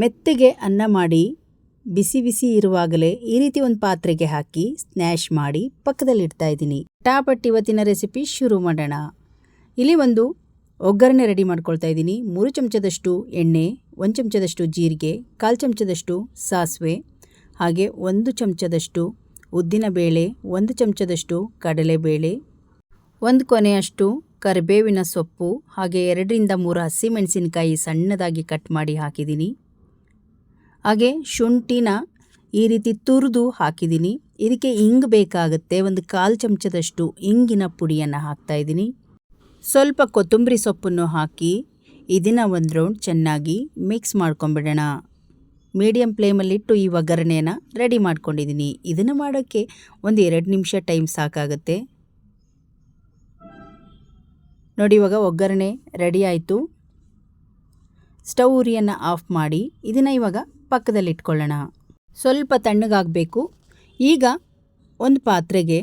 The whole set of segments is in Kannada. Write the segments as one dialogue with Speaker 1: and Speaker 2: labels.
Speaker 1: ಮೆತ್ತಗೆ ಅನ್ನ ಮಾಡಿ ಬಿಸಿ ಬಿಸಿ ಇರುವಾಗಲೇ ಈ ರೀತಿ ಒಂದು ಪಾತ್ರೆಗೆ ಹಾಕಿ ಸ್ನ್ಯಾಶ್ ಮಾಡಿ ಪಕ್ಕದಲ್ಲಿ ಇಡ್ತಾ ಇದ್ದೀನಿ. ಟಾಪಟ್ ಇವತ್ತಿನ ರೆಸಿಪಿ ಶುರು ಮಾಡೋಣ. ಇಲ್ಲಿ ಒಂದು ಒಗ್ಗರಣೆ ರೆಡಿ ಮಾಡ್ಕೊಳ್ತಾ ಇದ್ದೀನಿ. ಮೂರು ಚಮಚದಷ್ಟು ಎಣ್ಣೆ, ಒಂದು ಚಮಚದಷ್ಟು ಜೀರಿಗೆ, ಕಾಲು ಚಮಚದಷ್ಟು ಸಾಸಿವೆ, ಹಾಗೆ ಒಂದು ಚಮಚದಷ್ಟು ಉದ್ದಿನ ಬೇಳೆ ಒಂದು ಚಮಚದಷ್ಟು ಕಡಲೆಬೇಳೆ, ಒಂದು ಕೊನೆಯಷ್ಟು ಕರಿಬೇವಿನ ಸೊಪ್ಪು, ಹಾಗೆ ಎರಡರಿಂದ ಮೂರು ಹಸಿಮೆಣಸಿನಕಾಯಿ ಸಣ್ಣದಾಗಿ ಕಟ್ ಮಾಡಿ ಹಾಕಿದ್ದೀನಿ. ಹಾಗೆ ಶುಂಠಿನ ಈ ರೀತಿ ತುರಿದು ಹಾಕಿದ್ದೀನಿ. ಇದಕ್ಕೆ ಇಂಗ್ ಬೇಕಾಗುತ್ತೆ. ಒಂದು ಕಾಲು ಚಮಚದಷ್ಟು ಇಂಗಿನ ಪುಡಿಯನ್ನು ಹಾಕ್ತಾಯಿದ್ದೀನಿ ಸ್ವಲ್ಪ ಕೊತ್ತಂಬರಿ ಸೊಪ್ಪನ್ನು ಹಾಕಿ ಇದನ್ನು ಒಂದು ರೌಂಡ್ ಚೆನ್ನಾಗಿ ಮಿಕ್ಸ್ ಮಾಡ್ಕೊಂಬಿಡೋಣ. ಮೀಡಿಯಂ ಫ್ಲೇಮಲ್ಲಿಟ್ಟು ಈ ಒಗ್ಗರಣೆಯನ್ನು ರೆಡಿ ಮಾಡ್ಕೊಂಡಿದ್ದೀನಿ. ಇದನ್ನು ಮಾಡೋಕ್ಕೆ ಒಂದು ಎರಡು ನಿಮಿಷ ಟೈಮ್ ಸಾಕಾಗುತ್ತೆ. ನೋಡಿ ಇವಾಗ ಒಗ್ಗರಣೆ ರೆಡಿ ಆಯಿತು. ಸ್ಟವ್ ಉರಿಯನ್ನು ಆಫ್ ಮಾಡಿ ಇದನ್ನು ಇವಾಗ ಪಕ್ಕದಲ್ಲಿ ಇಟ್ಕೊಳ್ಳೋಣ ಸ್ವಲ್ಪ ತಣ್ಣಗಾಗಬೇಕು. ಈಗ ಒಂದು ಪಾತ್ರೆಗೆ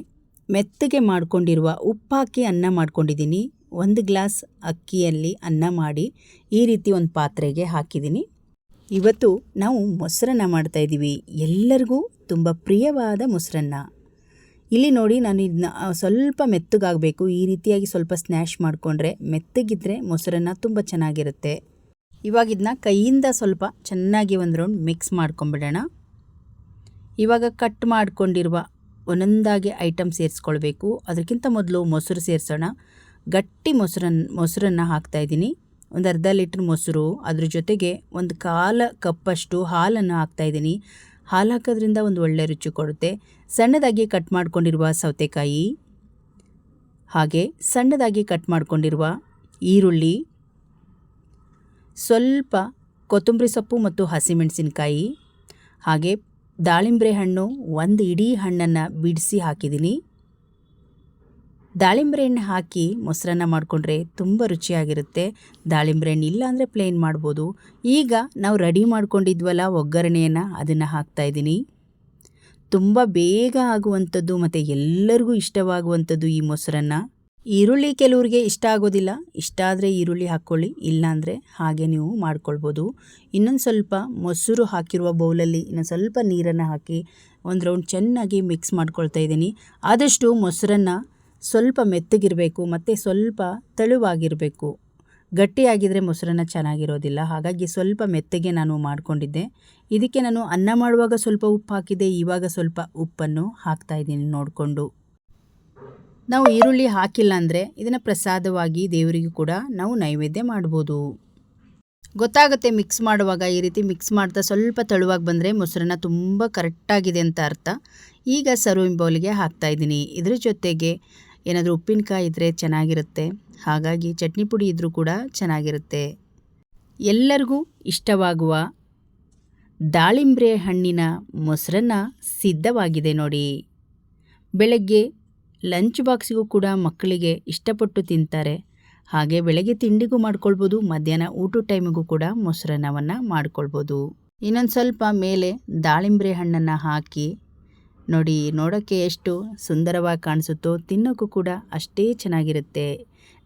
Speaker 1: ಮೆತ್ತಗೆ ಮಾಡಿಕೊಂಡಿರುವ ಉಪ್ಪಾಕಿ ಅನ್ನ ಮಾಡ್ಕೊಂಡಿದ್ದೀನಿ. ಒಂದು ಗ್ಲಾಸ್ ಅಕ್ಕಿಯಲ್ಲಿ ಅನ್ನ ಮಾಡಿ ಈ ರೀತಿ ಒಂದು ಪಾತ್ರೆಗೆ ಹಾಕಿದ್ದೀನಿ. ಇವತ್ತು ನಾವು ಮೊಸರನ್ನ ಮಾಡ್ತಾಯಿದ್ದೀವಿ ಎಲ್ಲರಿಗೂ ತುಂಬ ಪ್ರಿಯವಾದ ಮೊಸರನ್ನ. ಇಲ್ಲಿ ನೋಡಿ ನಾನು ಇದನ್ನ ಸ್ವಲ್ಪ ಮೆತ್ತಗಾಗಬೇಕು. ಈ ರೀತಿಯಾಗಿ ಸ್ವಲ್ಪ ಸ್ನ್ಯಾಶ್ ಮಾಡಿಕೊಂಡ್ರೆ ಮೆತ್ತಗಿದ್ರೆ ಮೊಸರನ್ನ ತುಂಬ ಚೆನ್ನಾಗಿರುತ್ತೆ. ಇವಾಗ ಇದನ್ನ ಕೈಯಿಂದ ಸ್ವಲ್ಪ ಚೆನ್ನಾಗಿ ಒಂದು ರೌಂಡ್ ಮಿಕ್ಸ್ ಮಾಡ್ಕೊಂಬಿಡೋಣ. ಇವಾಗ ಕಟ್ ಮಾಡಿಕೊಂಡಿರುವ ಒಂದೊಂದಾಗಿ ಐಟಮ್ ಸೇರಿಸ್ಕೊಳ್ಬೇಕು. ಅದಕ್ಕಿಂತ ಮೊದಲು ಮೊಸರು ಸೇರಿಸೋಣ. ಗಟ್ಟಿ ಮೊಸರನ್ನು ಮೊಸರನ್ನು ಹಾಕ್ತಾಯಿದ್ದೀನಿ ಒಂದು ಅರ್ಧ ಲೀಟ್ರ್ ಮೊಸರು, ಅದ್ರ ಜೊತೆಗೆ ಒಂದು ಕಾಲು ಕಪ್ಪಷ್ಟು ಹಾಲನ್ನು ಹಾಕ್ತಾಯಿದ್ದೀನಿ ಹಾಲು ಹಾಕೋದ್ರಿಂದ ಒಂದು ಒಳ್ಳೆ ರುಚಿ ಕೊಡುತ್ತೆ. ಸಣ್ಣದಾಗಿ ಕಟ್ ಮಾಡ್ಕೊಂಡಿರುವ ಸೌತೆಕಾಯಿ, ಹಾಗೆ ಸಣ್ಣದಾಗಿ ಕಟ್ ಮಾಡ್ಕೊಂಡಿರುವ ಈರುಳ್ಳಿ ಸ್ವಲ್ಪ ಕೊತ್ತಂಬರಿ ಸೊಪ್ಪು ಮತ್ತು ಹಸಿಮೆಣಸಿನಕಾಯಿ, ಹಾಗೆ ದಾಳಿಂಬ್ರೆ ಹಣ್ಣು ಒಂದು ಇಡೀ ಹಣ್ಣನ್ನು ಬಿಡಿಸಿ ಹಾಕಿದ್ದೀನಿ ದಾಳಿಂಬೆ ಹಣ್ಣು ಹಾಕಿ ಮೊಸರನ್ನ ಮಾಡಿಕೊಂಡ್ರೆ ತುಂಬ ರುಚಿಯಾಗಿರುತ್ತೆ. ದಾಳಿಂಬ್ರೆ ಹಣ್ಣು ಇಲ್ಲ ಅಂದರೆ ಪ್ಲೇನ್ ಮಾಡ್ಬೋದು. ಈಗ ನಾವು ರೆಡಿ ಮಾಡ್ಕೊಂಡಿದ್ವಲ್ಲ ಒಗ್ಗರಣೆಯನ್ನು ಅದನ್ನು ಹಾಕ್ತಾಯಿದ್ದೀನಿ ತುಂಬ ಬೇಗ ಆಗುವಂಥದ್ದು ಮತ್ತು ಎಲ್ಲರಿಗೂ ಇಷ್ಟವಾಗುವಂಥದ್ದು ಈ ಮೊಸರನ್ನ. ಈರುಳ್ಳಿ ಕೆಲವರಿಗೆ ಇಷ್ಟ ಆಗೋದಿಲ್ಲ. ಇಷ್ಟ ಆದರೆ ಈರುಳ್ಳಿ ಹಾಕ್ಕೊಳ್ಳಿ, ಇಲ್ಲಾಂದರೆ ಹಾಗೆ ನೀವು ಮಾಡ್ಕೊಳ್ಬೋದು. ಇನ್ನೊಂದು ಸ್ವಲ್ಪ ಮೊಸರು ಹಾಕಿರುವ ಬೌಲಲ್ಲಿ ಇನ್ನೊಂದು ಸ್ವಲ್ಪ ನೀರನ್ನು ಹಾಕಿ ಒಂದು ರೌಂಡ್ ಚೆನ್ನಾಗಿ ಮಿಕ್ಸ್ ಮಾಡ್ಕೊಳ್ತಾ ಇದ್ದೀನಿ. ಆದಷ್ಟು ಮೊಸರನ್ನು ಸ್ವಲ್ಪ ಮೆತ್ತಗಿರಬೇಕು, ಮತ್ತು ಸ್ವಲ್ಪ ತೆಳುವಾಗಿರಬೇಕು. ಗಟ್ಟಿಯಾಗಿದ್ದರೆ ಮೊಸರನ್ನ ಚೆನ್ನಾಗಿರೋದಿಲ್ಲ. ಹಾಗಾಗಿ ಸ್ವಲ್ಪ ಮೆತ್ತಗೆ ನಾನು ಮಾಡಿಕೊಂಡಿದ್ದೆ. ಇದಕ್ಕೆ ನಾನು ಅನ್ನ ಮಾಡುವಾಗ ಸ್ವಲ್ಪ ಉಪ್ಪು ಹಾಕಿದ್ದೆ, ಇವಾಗ ಸ್ವಲ್ಪ ಉಪ್ಪನ್ನು ಹಾಕ್ತಾಯಿದ್ದೀನಿ ನೋಡಿಕೊಂಡು. ನಾವು ಈರುಳ್ಳಿ ಹಾಕಿಲ್ಲ ಅಂದರೆ ಇದನ್ನು ಪ್ರಸಾದವಾಗಿ ದೇವರಿಗೂ ಕೂಡ ನಾವು ನೈವೇದ್ಯ ಮಾಡ್ಬೋದು. ಗೊತ್ತಾಗುತ್ತೆ ಮಿಕ್ಸ್ ಮಾಡುವಾಗ ಈ ರೀತಿ ಮಿಕ್ಸ್ ಮಾಡ್ತಾ ಸ್ವಲ್ಪ ತಳುವಾಗಿ ಬಂದರೆ ಮೊಸರನ್ನ ತುಂಬ ಕರೆಕ್ಟಾಗಿದೆ ಅಂತ ಅರ್ಥ. ಈಗ ಸರ್ವಿಂಗ್ ಬೌಲಿಗೆ ಹಾಕ್ತಾಯಿದ್ದೀನಿ ಇದ್ರ ಜೊತೆಗೆ ಏನಾದರೂ ಉಪ್ಪಿನಕಾಯಿ ಇದ್ದರೆ ಚೆನ್ನಾಗಿರುತ್ತೆ. ಹಾಗಾಗಿ ಚಟ್ನಿ ಪುಡಿ ಇದ್ದರೂ ಕೂಡ ಚೆನ್ನಾಗಿರುತ್ತೆ. ಎಲ್ಲರಿಗೂ ಇಷ್ಟವಾಗುವ ದಾಳಿಂಬ್ರೆ ಹಣ್ಣಿನ ಮೊಸರನ್ನ ಸಿದ್ಧವಾಗಿದೆ ನೋಡಿ. ಬೆಳಗ್ಗೆ ಲಂಚ್ ಬಾಕ್ಸಿಗೂ ಕೂಡ ಮಕ್ಕಳಿಗೆ ಇಷ್ಟಪಟ್ಟು ತಿಂತಾರೆ. ಹಾಗೆ ಬೆಳಗ್ಗೆ ತಿಂಡಿಗೂ ಮಾಡ್ಕೊಳ್ಬೋದು, ಮಧ್ಯಾಹ್ನ ಊಟ ಟೈಮಿಗೂ ಕೂಡ ಮೊಸರನ್ನವನ್ನು ಮಾಡ್ಕೊಳ್ಬೋದು. ಇನ್ನೊಂದು ಸ್ವಲ್ಪ ಮೇಲೆ ದಾಳಿಂಬೆ ಹಣ್ಣನ್ನು ಹಾಕಿ, ನೋಡಿ ನೋಡೋಕ್ಕೆ ಎಷ್ಟು ಸುಂದರವಾಗಿ ಕಾಣಿಸುತ್ತೋ ತಿನ್ನೋಕ್ಕೂ ಕೂಡ ಅಷ್ಟೇ ಚೆನ್ನಾಗಿರುತ್ತೆ.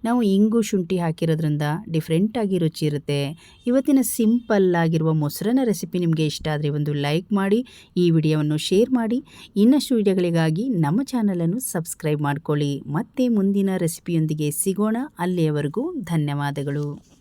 Speaker 1: ನಾವು ಇಂಗು ಶುಂಠಿ ಹಾಕಿರೋದ್ರಿಂದ ಡಿಫ್ರೆಂಟಾಗಿ ರುಚಿ ಇರುತ್ತೆ. ಇವತ್ತಿನ ಸಿಂಪಲ್ ಆಗಿರುವ ಮೊಸರನ್ನ ರೆಸಿಪಿ ನಿಮಗೆ ಇಷ್ಟ ಆದರೆ ಒಂದು ಲೈಕ್ ಮಾಡಿ, ಈ ವಿಡಿಯೋವನ್ನು ಶೇರ್ ಮಾಡಿ. ಇನ್ನಷ್ಟು ವಿಡಿಯೋಗಳಿಗಾಗಿ ನಮ್ಮ ಚಾನಲನ್ನು ಸಬ್ಸ್ಕ್ರೈಬ್ ಮಾಡ್ಕೊಳ್ಳಿ. ಮತ್ತೆ ಮುಂದಿನ ರೆಸಿಪಿಯೊಂದಿಗೆ ಸಿಗೋಣ. ಅಲ್ಲಿಯವರೆಗೂ ಧನ್ಯವಾದಗಳು.